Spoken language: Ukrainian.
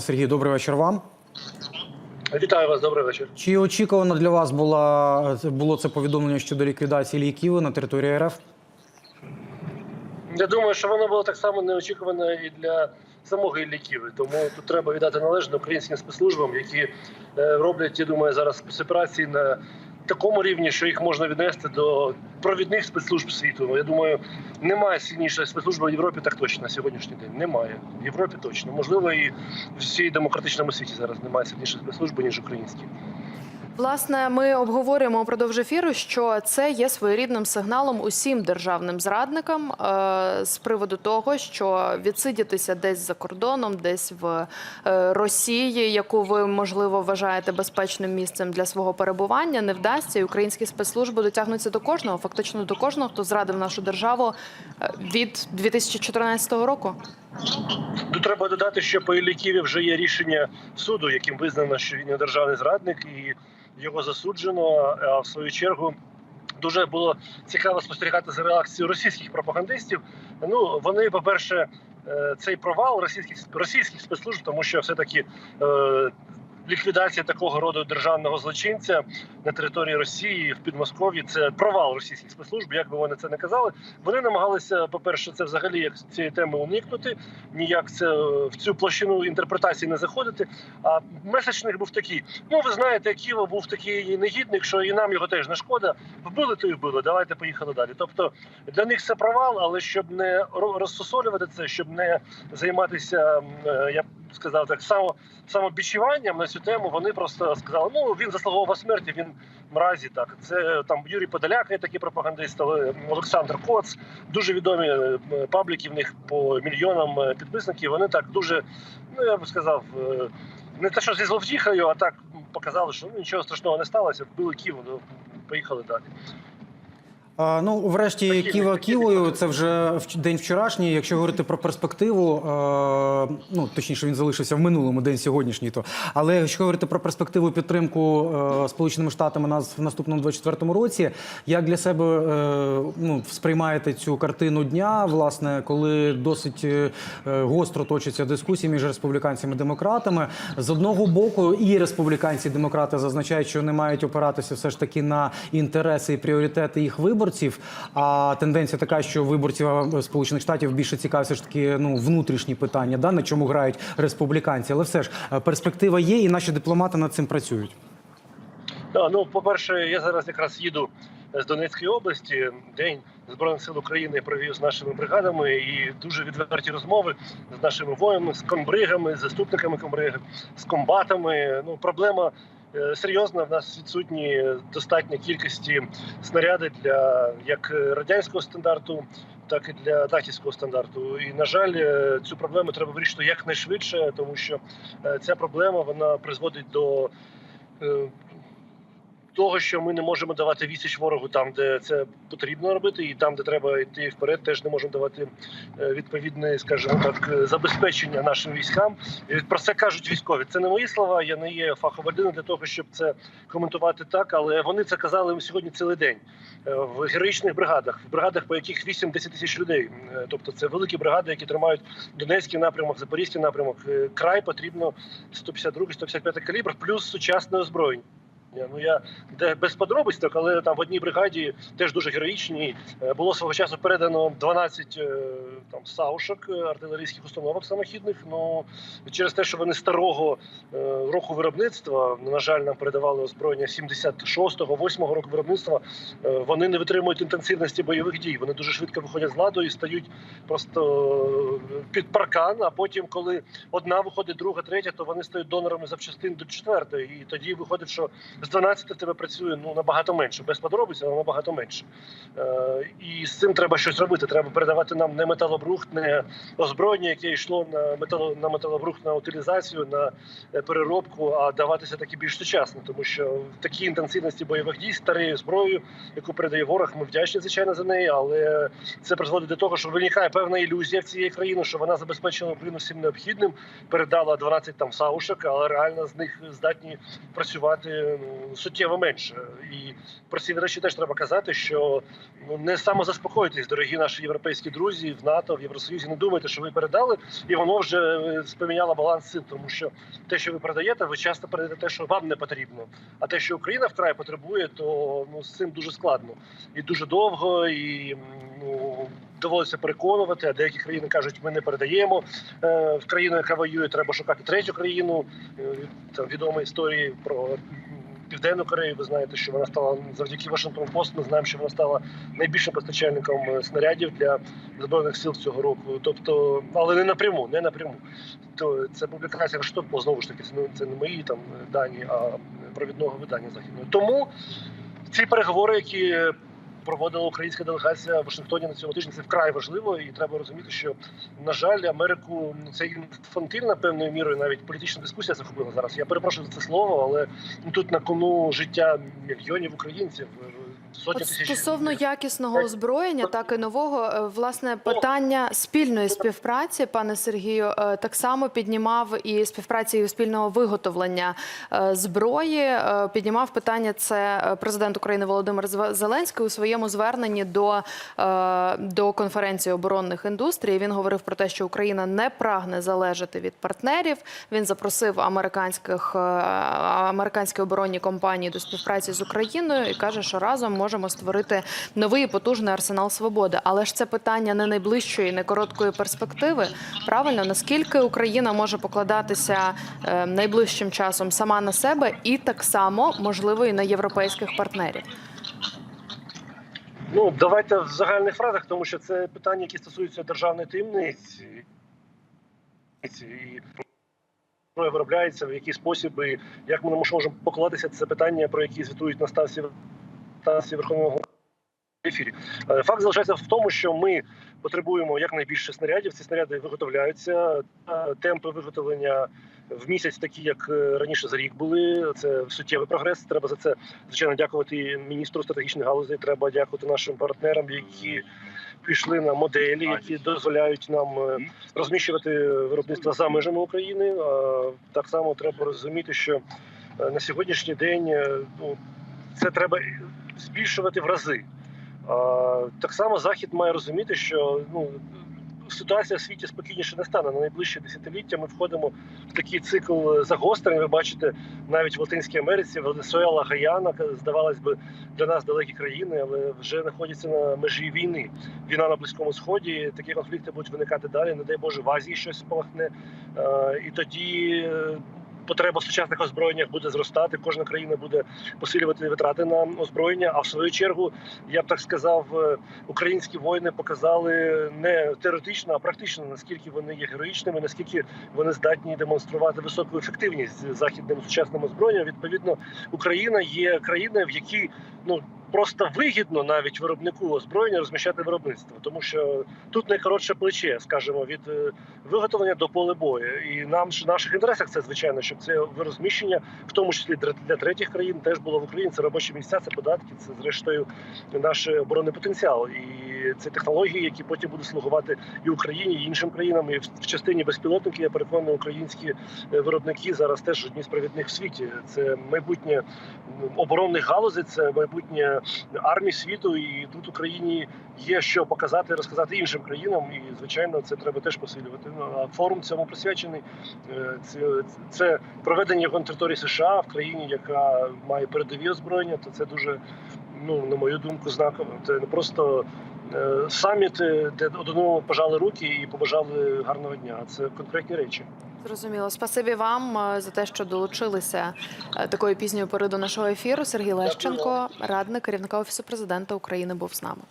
Сергій, добрий вечір вам. Вітаю вас, добрий вечір. Чи очікувано для вас була, було це повідомлення щодо ліквідації ліків на території РФ? Я думаю, що воно було так само неочікувано і для самого Ілліківи. Тому тут треба віддати належне українським спецслужбам, які е, роблять, я думаю, зараз спецоперації на такому рівні, що їх можна віднести до провідних спецслужб світу. Я думаю, немає сильнішої спецслужби в Європі, так точно на сьогоднішній день. Немає. В Європі точно. Можливо, і в всій демократичному світі зараз немає сильнішої спецслужби, ніж українські. Власне, ми обговорюємо упродовж ефіру, що це є своєрідним сигналом усім державним зрадникам е, з приводу того, що відсидітися десь за кордоном, десь в е, Росії, яку ви можливо вважаєте безпечним місцем для свого перебування, не вдасться. І українські спецслужби дотягнуться до кожного, фактично до кожного, хто зрадив нашу державу е, від 2014 року. Тут треба додати, що по Ілліківі вже є рішення суду, яким визнано, що він є державний зрадник, і його засуджено. А в свою чергу дуже було цікаво спостерігати за реакцією російських пропагандистів. Ну вони, по-перше, е, цей провал російських російських спецслужб, тому що все таки. Ліквідація такого роду державного злочинця на території Росії в Підмосков'ї це провал російських спецслужб. Як би вони це не казали, вони намагалися, по перше, це взагалі як цієї теми уникнути, ніяк це е, в цю площину інтерпретації не заходити. А меседж них був такий: ну ви знаєте, Ківо був такий негідник, що і нам його теж не шкода. Вбили то і вбили. Давайте поїхали далі. Тобто для них це провал, але щоб не ро- розсосолювати це, щоб не займатися, е, я сказав так само самобічуванням на цю тему. Вони просто сказали: ну він заслуговував смерті. Він мразі так. Це там Юрій Подоляк, є такий пропагандист, Олександр Коц. Дуже відомі е, пабліки в них по мільйонам е, підписників. Вони так дуже, ну я б сказав, е, не те, що зі зловтіхою, а так показали, що ну, нічого страшного не сталося. Вбили Київ, ну, поїхали далі. А, ну, врешті, Ківа Ківою, це вже день вчорашній. Якщо говорити про перспективу, ну точніше, він залишився в минулому день сьогоднішній. То але якщо говорити про перспективу підтримку Сполученими Штатами нас в наступному 24-му році, як для себе е, ну, сприймаєте цю картину дня, власне, коли досить е, гостро точаться дискусії між республіканцями і демократами. З одного боку, і республіканці, і демократи зазначають, що вони мають опиратися все ж таки на інтереси і пріоритети їх виборців. А тенденція така, що виборців Сполучених Штатів більше цікавить все ж таки ну внутрішні питання, да на чому грають республіканці. Але все ж е, перспектива є, і наші дипломати над цим працюють. Да, ну, по-перше, я зараз якраз їду з Донецької області. День Збройних сил України провів з нашими бригадами і дуже відверті розмови з нашими воїнами, з комбригами, з заступниками комбригів, з комбатами. Ну, проблема е, серйозна. В нас відсутні достатня кількості снаряди для як радянського стандарту. Так і для натівського стандарту, і на жаль, е, цю проблему треба вирішити якнайшвидше, тому що е, ця проблема вона призводить до того, що ми не можемо давати відсіч ворогу там, де це потрібно робити, і там, де треба йти вперед, теж не можемо давати е, відповідне, скажімо так, е, забезпечення нашим військам. І про це кажуть військові. Це не мої слова. Я не є фахова людина для того, щоб це коментувати так. Але вони це казали сьогодні цілий день е, в героїчних бригадах, в бригадах, по яких 8-10 тисяч людей. Тобто, це великі бригади, які тримають Донецький напрямок, Запорізький напрямок. Край потрібно 152-155 калібр, плюс сучасне озброєння. Ну я де без подробиць, але там в одній бригаді теж дуже героїчні. Е, Було свого часу передано 12 е, там саушок е, артилерійських установок самохідних. Ну через те, що вони старого року виробництва, на жаль, нам передавали озброєння 76-го, 8-го року виробництва. Вони не витримують інтенсивності бойових дій. Вони дуже швидко виходять з ладу і стають просто під паркан. А потім, коли одна виходить, друга, третя, то вони стають донорами запчастин до четвертої. І тоді виходить, що з 12 в тебе працює ну набагато менше, без подробиць, але набагато менше. Е, і з цим треба щось робити. Треба передавати нам не металобрухт, не озброєння, яке йшло на метало на металобрухт, на утилізацію, на е, переробку, а даватися таки більш сучасно, тому що в такій інтенсивності бойових дій старою зброєю, яку передає ворог, ми вдячні звичайно за неї, але це призводить до того, що виникає певна ілюзія в цієї країни, що вона забезпечила Україну всім необхідним, передала 12 там саушок, але реально з них здатні працювати суттєво менше. І про ці речі теж треба казати, що ну не самозаспокойтесь, дорогі наші європейські друзі в НАТО, в Євросоюзі. Не думайте, що ви передали, і воно вже е, споміняло баланс сил, тому що те, що ви передаєте, ви часто передаєте те, що вам не потрібно. А те, що Україна вкрай потребує, то ну з цим дуже складно і дуже довго, і ну доводиться переконувати. А деякі країни кажуть, ми не передаємо е, в країну, яка воює, треба шукати третю країну. Е, Там відомі історії про Південну Корею. Ви знаєте, що вона стала завдяки Вашингтон Пост. Ми знаємо, що вона стала найбільшим постачальником е, снарядів для збройних сил цього року. Тобто, але не напряму, не напряму. То це публікація Вашингтон знову ж таки, це не мої там дані, а провідного видання західного. Тому ці переговори, які проводила українська делегація в Вашингтоні на цьому тижні, це вкрай важливо, і треба розуміти, що на жаль, Америку це інфантильна певною мірою, навіть політична дискусія захопила зараз. Я перепрошую за це слово, але тут на кону життя мільйонів українців, От стосовно якісного озброєння, так і нового, е, власне, питання спільної співпраці, пане Сергію, е, так само піднімав і співпраці і спільного виготовлення е, зброї. Піднімав питання це президент України Володимир Зеленський у своєму зверненні до, до конференції оборонних індустрій. Він говорив про те, що Україна не прагне залежати від партнерів. Він запросив американських американські оборонні компанії до співпраці з Україною і каже, що разом можемо створити новий і потужний арсенал свободи. Але ж це питання не найближчої, не короткої перспективи. Правильно, наскільки Україна може покладатися е, найближчим часом сама на себе, і так само можливо і на європейських партнерів. Ну давайте в загальних фразах, тому що це питання, які стосуються державної таємниці. І зброя виробляється, в який спосіб і як ми можемо покладатися, це питання, про які звітують на ставці, ставці Верховного ефірі. Е, Факт залишається в тому, що ми потребуємо якнайбільше снарядів. Ці снаряди виготовляються. Е, Темпи виготовлення в місяць, такі як е, раніше за рік були. Це суттєвий прогрес. Треба за це звичайно дякувати міністру стратегічних галузей. Треба дякувати нашим партнерам, які пішли на моделі, які дозволяють нам розміщувати виробництво за межами України. Так само треба розуміти, що на сьогоднішній день ну, це треба збільшувати в рази. Так само Захід має розуміти, що ну ситуація в світі спокійніше не стане. На найближче десятиліття ми входимо в такий цикл загострень. Ви бачите, навіть в Латинській Америці, Венесуела, Гаяна, здавалось би, для нас далекі країни, але вже знаходяться на межі війни. Війна на близькому сході. Такі конфлікти будуть виникати далі. Не дай Боже, в Азії щось спалахне. Е, І тоді. Потреба в сучасних озброєннях буде зростати. Кожна країна буде посилювати витрати на озброєння. А в свою чергу, я б так сказав, е, українські воїни показали не теоретично, а практично наскільки вони є героїчними, наскільки вони здатні демонструвати високу ефективність західним сучасним озброєнням. Відповідно, Україна є країною, в якій ну просто вигідно навіть виробнику озброєння розміщати виробництво, тому що тут найкоротше плече, скажімо, від е, виготовлення до поля бою. І нам в наших інтересах це звичайно, щоб це розміщення, в тому числі для- третіх країн, теж було в Україні. Це робочі місця, це податки, це зрештою наш оборонний потенціал. І це технології, які потім будуть слугувати і Україні, і іншим країнам. І в в частині безпілотників я переконаний, українські е, виробники зараз теж одні з провідних в світі. Це майбутнє оборонних галузей, це майбутнє армії світу. І тут Україні є що показати, розказати іншим країнам. І звичайно, це треба теж посилювати. Ну, а форум цьому присвячений. Е, Це, проведення його на території США в країні, яка має передові озброєння. То це дуже, ну на мою думку, знаково. Це не просто е, саміт, е, де одному пожали руки і побажали гарного дня. Це конкретні речі. Зрозуміло. Спасибі вам е, за те, що долучилися е, такої пізньої пори до нашого ефіру. Сергій Лещенко, радник керівника офісу президента України, був з нами.